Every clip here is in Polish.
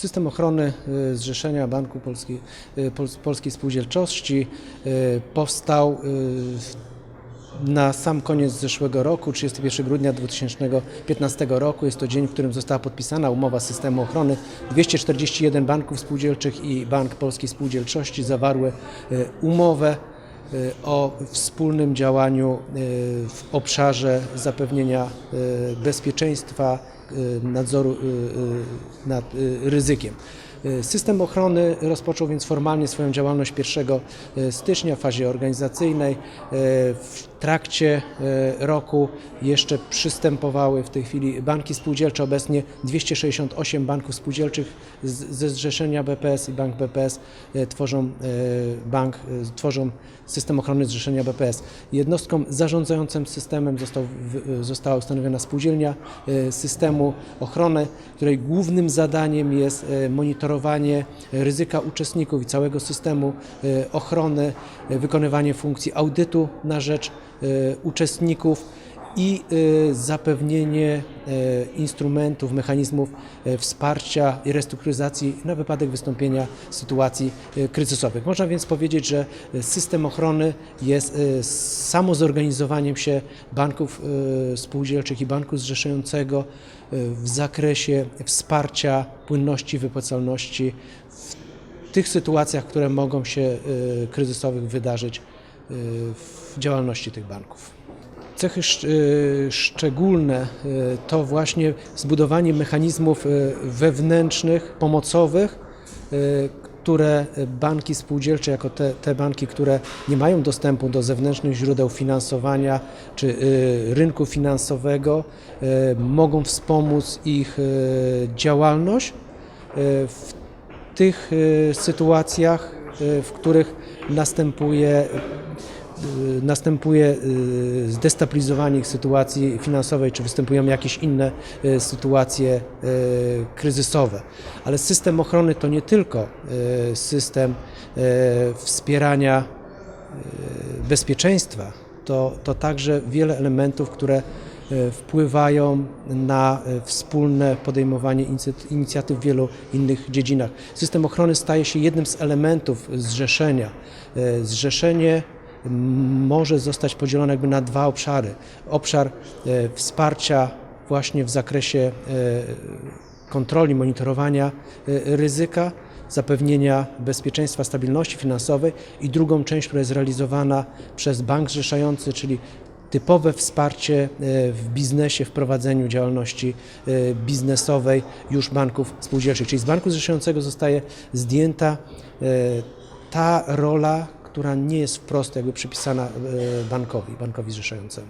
System ochrony y, Zrzeszenia Banku Polski, y, Pols- Polskiej Spółdzielczości y, powstał na sam koniec zeszłego roku, 31 grudnia 2015 roku. Jest to dzień, w którym została podpisana umowa systemu ochrony. 241 banków spółdzielczych i Bank Polskiej Spółdzielczości zawarły umowę o wspólnym działaniu w obszarze zapewnienia bezpieczeństwa, nadzoru y, y, nad y, ryzykiem. Y, System ochrony rozpoczął więc formalnie swoją działalność 1 stycznia w fazie organizacyjnej. Y, W trakcie roku jeszcze przystępowały w tej chwili banki spółdzielcze, obecnie 268 banków spółdzielczych ze zrzeszenia BPS i Bank BPS tworzą bank, tworzą system ochrony zrzeszenia BPS. Jednostką zarządzającym systemem został, została ustanowiona spółdzielnia systemu ochrony, której głównym zadaniem jest y, monitorowanie ryzyka uczestników i całego systemu y, ochrony, y, wykonywanie funkcji audytu na rzecz y, uczestników i y, zapewnienie y, instrumentów, mechanizmów y, wsparcia i restrukturyzacji na wypadek wystąpienia sytuacji kryzysowych. Można więc powiedzieć, że system ochrony jest samozorganizowaniem się banków spółdzielczych i banku zrzeszającego w zakresie wsparcia płynności, wypłacalności w tych sytuacjach, które mogą się kryzysowych wydarzyć w działalności tych banków. Cechy y, szczególne y, to właśnie zbudowanie mechanizmów y, wewnętrznych, pomocowych, które banki spółdzielcze, jako te, te banki, które nie mają dostępu do zewnętrznych źródeł finansowania czy rynku finansowego, mogą wspomóc ich działalność w tych sytuacjach, w których następuje, następuje y, zdestabilizowanie ich sytuacji finansowej, czy występują jakieś inne y, sytuacje y, kryzysowe. Ale system ochrony to nie tylko y, system y, wspierania y, bezpieczeństwa, to, to także wiele elementów, które wpływają na wspólne podejmowanie inicjatyw w wielu innych dziedzinach. System ochrony staje się jednym z elementów zrzeszenia. Zrzeszenie może zostać podzielone jakby na dwa obszary. Obszar e, wsparcia właśnie w zakresie e, kontroli, monitorowania e, ryzyka, zapewnienia bezpieczeństwa, stabilności finansowej i drugą część, która jest realizowana przez bank zrzeszający, czyli typowe wsparcie w biznesie, w prowadzeniu działalności biznesowej już banków spółdzielczych. Czyli z banku zrzeszającego zostaje zdjęta ta rola, która nie jest wprost jakby przypisana e, bankowi, bankowi zrzeszającemu.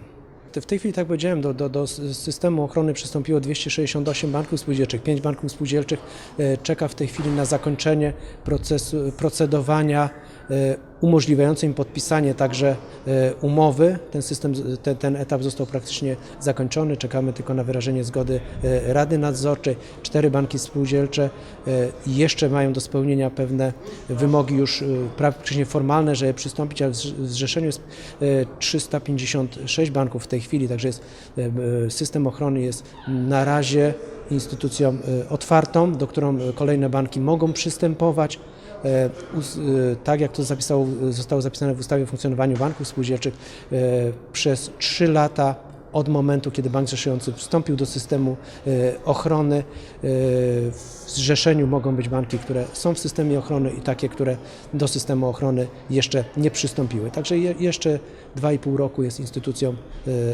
W tej chwili, tak powiedziałem, do, do, do systemu ochrony przystąpiło 268 banków spółdzielczych. Pięć banków spółdzielczych e, czeka w tej chwili na zakończenie procesu, procedowania umożliwiające im podpisanie także e, umowy. Ten system, ten, ten etap został praktycznie zakończony. Czekamy tylko na wyrażenie zgody e, Rady Nadzorczej. Cztery banki spółdzielcze e, jeszcze mają do spełnienia pewne wymogi już e, praktycznie formalne, żeby przystąpić, ale w zrz- w zrzeszeniu jest e, 356 banków w tej chwili, także jest, e, e, system ochrony jest na razie instytucją e, otwartą, do którą e, kolejne banki mogą przystępować. E, Tak jak to zapisało, zostało zapisane w ustawie o funkcjonowaniu banków spółdzielczych, przez 3 lata od momentu, kiedy bank zrzeszający wstąpił do systemu e, ochrony, e, w zrzeszeniu mogą być banki, które są w systemie ochrony i takie, które do systemu ochrony jeszcze nie przystąpiły. Także je, jeszcze 2,5 roku jest instytucją e,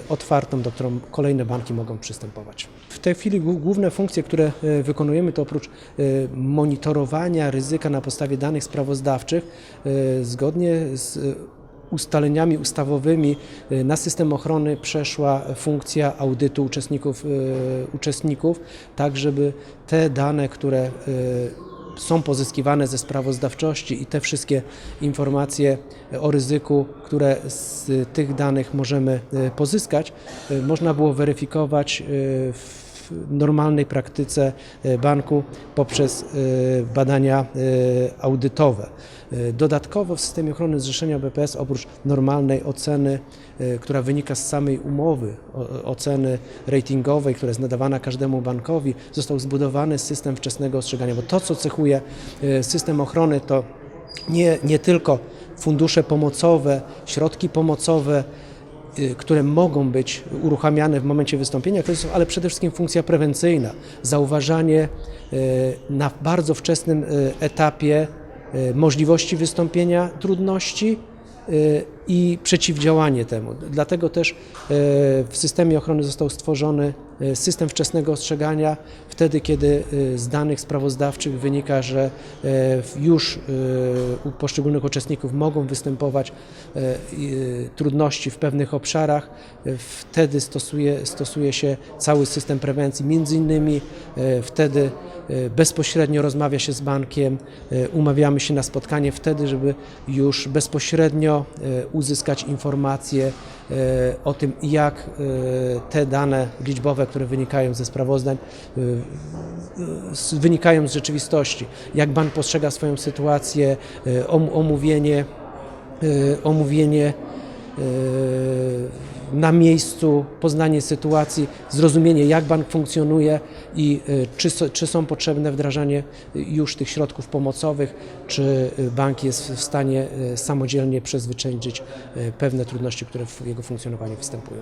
otwartą, do którą kolejne banki mogą przystępować. W tej chwili głó- główne funkcje, które wykonujemy, to oprócz monitorowania ryzyka na podstawie danych sprawozdawczych, zgodnie z ustaleniami ustawowymi y, na system ochrony przeszła funkcja audytu uczestników, y, uczestników tak żeby te dane, które y, są pozyskiwane ze sprawozdawczości i te wszystkie informacje o ryzyku, które z tych danych możemy pozyskać, można było weryfikować w w normalnej praktyce e, banku poprzez e, badania e, audytowe. Dodatkowo w systemie ochrony zrzeszenia BPS oprócz normalnej oceny, która wynika z samej umowy, oceny ratingowej, która jest nadawana każdemu bankowi, został zbudowany system wczesnego ostrzegania, bo to, co cechuje system ochrony, to nie, nie tylko fundusze pomocowe, środki pomocowe, które mogą być uruchamiane w momencie wystąpienia kryzysu, ale przede wszystkim funkcja prewencyjna, zauważanie y, na bardzo wczesnym y, etapie y, możliwości wystąpienia trudności y, i przeciwdziałanie temu. Dlatego też y, w systemie ochrony został stworzony y, system wczesnego ostrzegania wtedy, kiedy y, z danych sprawozdawczych wynika, że już u poszczególnych uczestników mogą występować trudności w pewnych obszarach. Wtedy stosuje, stosuje się cały system prewencji. Między innymi wtedy bezpośrednio rozmawia się z bankiem, umawiamy się na spotkanie wtedy, żeby już bezpośrednio uzyskać informacje y, o tym, jak y, te dane liczbowe, które wynikają ze sprawozdań, z- wynikają z rzeczywistości. Jak bank postrzega swoją sytuację, om- omówienie, omówienie na miejscu, poznanie sytuacji, zrozumienie jak bank funkcjonuje i y, czy, czy są potrzebne wdrażanie y, już tych środków pomocowych, czy y, bank jest w stanie samodzielnie przezwyciężyć pewne trudności, które w jego funkcjonowaniu występują.